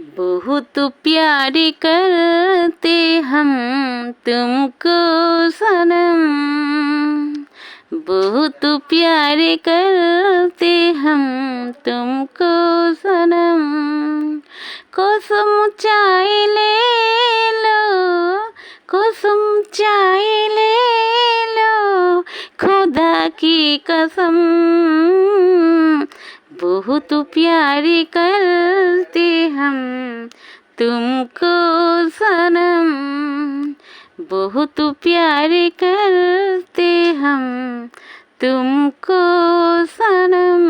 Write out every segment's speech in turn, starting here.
बहुत प्यार करते हम तुमको सनम। बहुत प्यार करते हम तुमको सनम। कुसुम चाय ले लो, कुसुम चाय ले लो, खुदा की कसम। বহুত প্যারি করতে হম তুমকো সনম বহুত প্যারি করতে হম তুমকো সনম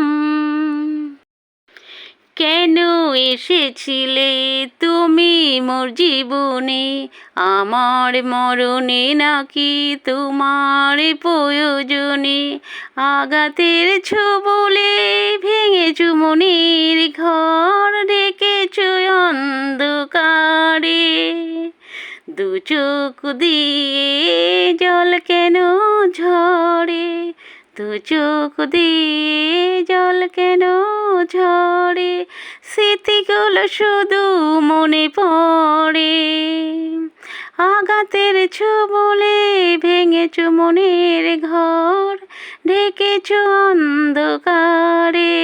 কেন এসেছিলে তুমি মোর জীবনে? আমার মরণে নাকি তোমার প্রয়োজনে? আঘাতের ছবু ভেঙেছ মনের ঘর ডেকেছ অন্ধকারে। দু চোখ দিয়ে জল কেন ঝরে? দু চোখ দিয়ে জল কেন ঝরে? স্মৃতিগুলো শুধু মনে পড়ে। আঘাতের ছবলে ভেঙেছ মনের ঘর ঢেকেছ অন্ধকারে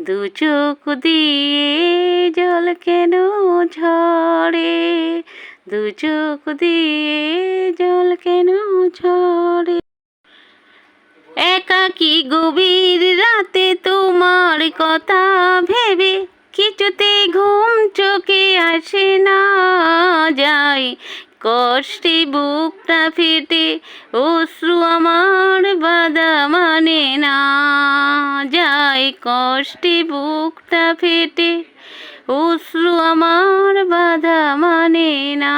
দু চোখ দিয়ে জল কেন ঝরে? দু চোখ দিয়ে জল কেন ঝরে? একাকি গভীর রাতে তোমার কথা ভেবে কিছুতে ঘুম চোখে আসে না যায়? কষ্টে বুকটা ফেটে অশ্রু আমার কষ্টে বুকটা ফেটে, অশ্রু আমার বাধা মানে না।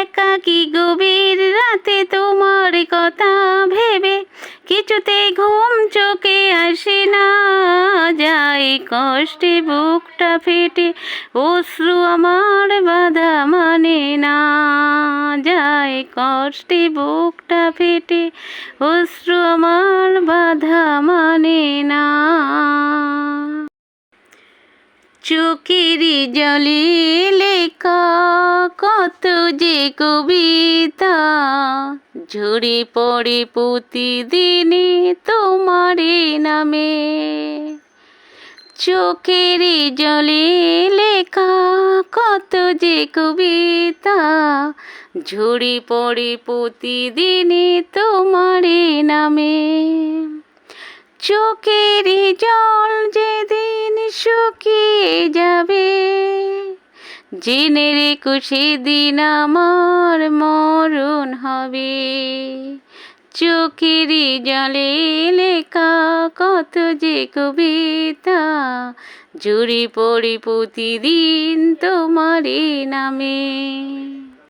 একাকি গভীর রাতে তোমার কথা ভেবে কিছুতে ঘুম চোখে আসে না। যাই কষ্টে বুকটা অশ্রু আমার বাধা মানে না যায়, কষ্টে বুকটা ফেটে অশ্রু আমার বাধা মানে না। চোখেরই জলে লেখা কত যে কবিতা, ঝরে পড়ে প্রতিদিনই তোমারে নামে। চোখেরই জলে লেখা কত যে কবিতা। ঝুড়ি পড়ে প্রতিদিনই তোমারে নামে। চোখের জল যেদিন শুকিয়ে যাবে, জেনে রেখো সেদিন আমার মরণ হবে। চোখের জলে লেখা কত যে কবিতা। জুড়ে পড়ি প্রতিদিন তোমারে নামে।